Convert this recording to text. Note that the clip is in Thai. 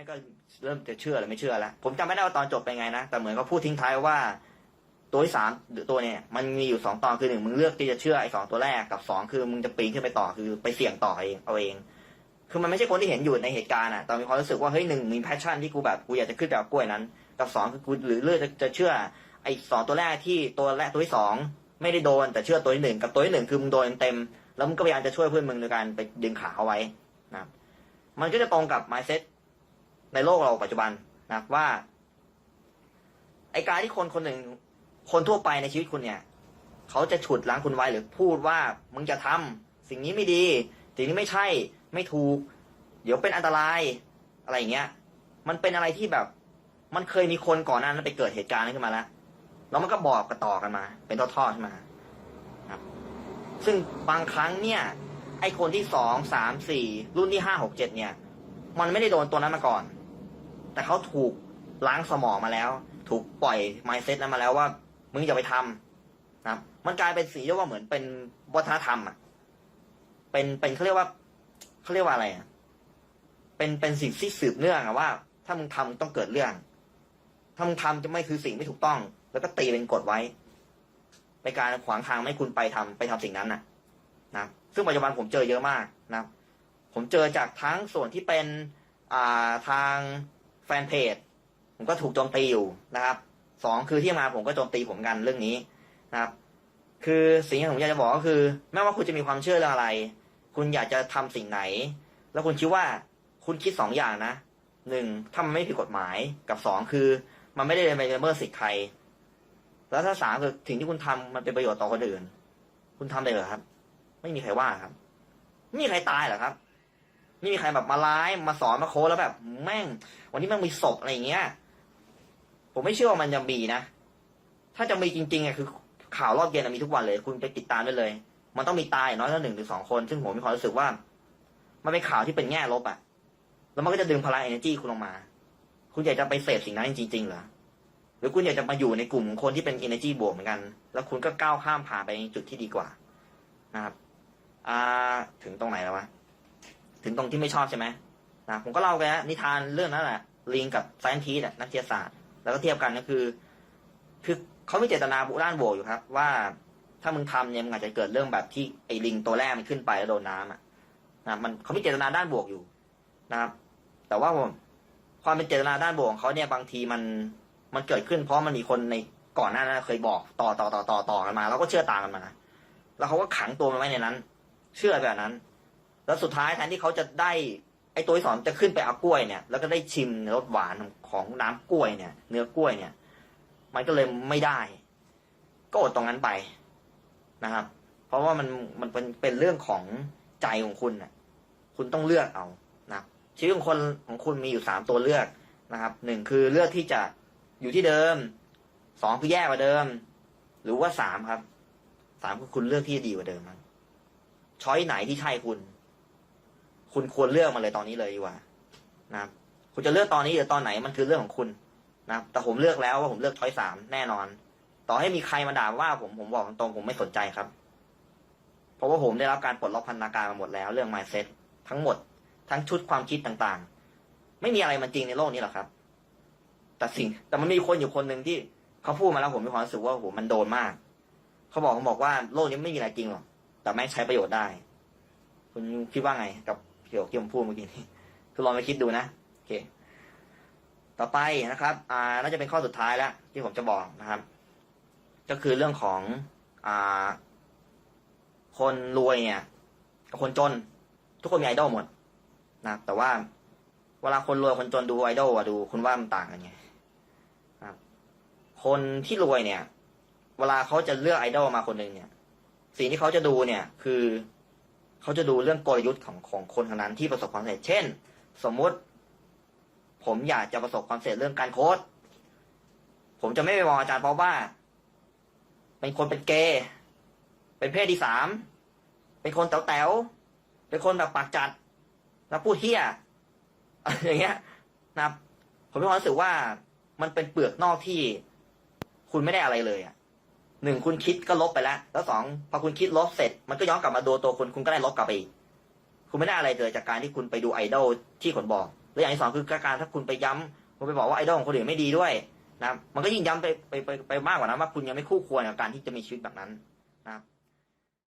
ม่ก็เริ่มจะเชื่อหรือไม่เชื่อแล้วผมจำไม่ได้ว่าตอนจบเป็นไงนะแต่เหมือนเขาพูดทิ้งท้ายว่า ตัวที่สามหรือตัวเนี่ย มันมีอยู่สองตอนคือหนึ่งมึงเลือกที่จะเชื่อไอ้สองตัวแรกกับสองคือมึงจะปีนขึ้นไปต่อคือไปเสี่ยงต่อเองเอาเอง คือมันไม่ใช่คนที่เห็นอยู่ในเหตุการณ์อะแต่มีความรู้สึกว่าเฮ้ยหนึ่งมีแพชชั่นที่กูแบบกูอยากจะขึ้นไปเอากล้วยนั้น กับสองคือกูหรือเลือกจะจะเชื่อไอ้สองตัวแรกที่ตัวแรกตัวที่สองไม่ได้โดนแต่เชื่อตัวที่หนึ่งกับตัวที่หนึ่งคือมึงโดนเต็มแล้วมึงก็พยายามจะช่วยเพื่อนมึงโดยการไปดึงขาเขาไว้นะมันก็จะตรงกับ mindset ในโลกเราปัจจุบันนะครับว่า ไอการที่คนคนหนึ่ง คนทั่วไปในชีวิตคุณเนี่ย เขาจะฉุดล้างคุณไว้หรือพูดว่ามึงจะทำสิ่งนี้ไม่ดี สิ่งนี้ไม่ใช่ ไม่ถูก เดี๋ยวเป็นอันตรายอะไรอย่างเงี้ย มันเป็นอะไรที่แบบ มันเคยมีคนก่อนหน้านั้นไปเกิดเหตุการณ์นั้นขึ้นมาแล้วแล้วมันก็บอกกันต่อกันมา เป็นทอดๆขึ้นมาครับซึ่งบางครั้งเนี่ย ไอคนที่สองสามสี่รุ่นที่ห้าหกเจ็ดเนี่ย มันไม่ได้โดนตัวนั้นมาก่อน แต่เขาถูกล้างสมองมาแล้ว ถูกปล่อยไมเซ็ตนั้นมาแล้วว่า มึงอย่าไปทำนะมันกลายเป็นสิ่งที่ว่าเหมือนเป็นวัฒนธรรมอะเป็นเป็นเขาเรียกว่าเขาเรียกว่าอะไรอะเป็นเป็นสิ่งที่สืบเนื่องอะว่า ถ้ามึงทำมึงต้องเกิดเรื่อง ถ้ามึงทำจะไม่คือสิ่งไม่ถูกต้อง แล้วก็ตีเป็นกฎไว้ในการขวางทางไม่คุณไปทำไปทำสิ่งนั้นน่ะ นะซึ่งปัจจุบันผมเจอเยอะมากนะผมเจอจากทั้งส่วนที่เป็นอ่าทาง ฟนเพจผมก็ถูกโจมตีอยู่นะครับสองคือที่มาผมก็โจมตีผมกันเรื่องนี้นะครับ คือสิ่งที่ผมอยากจะบอกก็คือ ไม่ว่าคุณจะมีความเชื่อเรื่องอะไร คุณอยากจะทำสิ่งไหน แล้วคุณคิดว่าคุณคิดสองอย่างนะหนึ่งถ้ามันไม่ผิดกฎหมายกับสองคือ มันไม่ได้ไปละเมิดสิทธิ์ใคร แล้วถ้าสามคือสิ่งที่คุณทำมันเป็นประโยชน์ต่อคนอื่น คุณทำได้เหรอครับ ไม่มีใครว่าครับไม่มีใครตายหรอครับ ไม่มีใครแบบมาไลฟ์มาสอนมาโค้ดแล้วแบบแม่ง วันนี้แม่งมีศพอะไรอย่างเงี้ย ผมไม่เชื่อว่ามันจะมีนะ ถ้าจะมีจริงๆอะคือ ข่าวรอบเย็นอะมีทุกวันเลย คุณไปติดตามได้เลย มันต้องมีตายน้อยละหนึ่งหรือสองคน ซึ่งผมมีความรู้สึกว่า มันเป็นข่าวที่เป็นแง่ลบอะ แล้วมันก็จะดึงพลัง energy คุณลงมา คุณอยากจะไปเสพสิ่งนั้นจริงๆเหรอหรือคุณอยากจะมาอยู่ในกลุ่มคนที่เป็น energy บวกเหมือนกัน แล้วคุณก็ก้าวข้ามผ่านไปในจุดที่ดีกว่านะครับ อ่า ถึงตรงไหนแล้ววะ ถึงตรงที่ไม่ชอบใช่ไหมนะผมก็เล่าไปนะนิทานเรื่องนั้นแหละลิงกับไซน์ทีสนักวิทยาศาสตร์ แล้วก็เทียบกันก็คือคือเขามีเจตนาบุด้านบวอยู่ครับ ว่าถ้ามึงทำเนี่ยมึงอาจจะเกิดเรื่องแบบที่ไอ้ลิงตัวแรกมันขึ้นไปแล้วโดนน้ำอะนะมันเขามีเจตนาด้านบวกอยู่นะครับ แต่ว่าผมความเป็นเจตนาด้านบวกของเขาเนี่ยบางทีมันมันเกิดขึ้น เพราะมันมีคนในก่อนหน้านั้นเคยบอกต่อต่อต่อต่อต่อกันมา แล้วก็เชื่อตามกันมา แล้วเขาก็ขังตัวมันไว้ในนั้น เชื่อแบบนั้น แล้วสุดท้ายแทนที่เขาจะได้ ไอ้ตัวที่สองจะขึ้นไปเอากล้วยเนี่ย แล้วก็ได้ชิมรสหวานของน้ำกล้วยเนี่ย เนื้อกล้วยเนี่ย มันก็เลยไม่ได้ ก็อดตรงนั้นไปนะครับ เพราะว่ามันมันเป็นเป็นเรื่องของใจของคุณน่ะคุณต้องเลือกเอานะชีวิตของคนของคุณมีอยู่สามตัวเลือกนะครับหนึ่งคือเลือกที่จะอยู่ที่เดิมสองคือแย่กว่าเดิม หรือว่าสามครับสามคือคุณเลือกที่จะดีกว่าเดิมครับช้อยไหนที่ใช่คุณ คุณควรเลือกมาเลยตอนนี้เลยดีกว่านะคุณจะเลือกตอนนี้หรือตอนไหนมันคือเรื่องของคุณนะแต่ผมเลือกแล้วว่าผมเลือกช้อยสามแน่นอน ต่อให้มีใครมาด่าว่าผมผมบอกตรงๆผมไม่สนใจครับ เพราะว่าผมได้รับการปลดล็อกพันธนาการมาหมดแล้ว เรื่อง mindset ทั้งหมด ทั้งชุดความคิดต่างๆ ไม่มีอะไรมันจริงในโลกนี้หรอกครับ แต่สิ่งแต่มันมีคนอยู่คนหนึ่งที่เขาพูดมาแล้วผมมีความรู้สึกว่าโอ้โหมันโดนมาก เขาบอกเขาบอกว่าโลกนี้ไม่มีอะไรจริงหรอกแต่แม่งใช้ประโยชน์ได้ คุณคิดว่าไงกับ เกี่ยวกับที่ผมพูดเมื่อกี้นี้คือลองไปคิดดูนะโอเค ต่อไปนะครับ อ่า น่าจะเป็นข้อสุดท้ายแล้ว ที่ผมจะบอกนะครับ ก็คือเรื่องของอ่า คนรวยเนี่ยกับคนจน ทุกคนมีไอดอลหมดนะแต่ว่าเวลาคนรวยคนจนดูไอดอลอะดูคุณว่ามันต่างกันไงครับ คนที่รวยเนี่ย เวลาเขาจะเลือกไอดอลมาคนหนึ่งเนี่ย สิ่งที่เขาจะดูเนี่ย คือ เขาจะดูเรื่องกลยุทธ์ของของคนคนนั้นที่ประสบความสำเร็จเช่น สมมุติ ผมอยากจะประสบความสำเร็จเรื่องการโค้ดผมจะไม่ไปมองอาจารย์เพราะว่า เป็นคนเป็นเกย์เป็นเพศที่สามเป็นคนแต๋วๆเป็นคนแบบปากจัด แล้วพูดเฮี้ยอะไรอย่างเงี้ยนะครับ ผมมีความรู้สึกว่ามันเป็นเปลือกนอกที่คุณไม่ได้อะไรเลยอะ หนึ่งคุณคิดก็ลบไปแล้ว แล้วสองพอคุณคิดลบเสร็จ มันก็ย้อนกลับมาดูตัวคุณคุณก็ได้ลบกลับไปอีกคุณไม่ได้อะไรเลยจากการที่คุณไปดูไอดอลที่คนบอกหและอย่างที่สองคือการถ้าคุณไปย้ำคุณไปบอกว่าไอดอลของคนอื่นไม่ดีด้วยนะมันก็ยิ่งย้ำไปไปไปไปมากกว่านั้นว่าคุณยังไม่คู่ควรกับการที่จะมีชีวิตแบบนั้น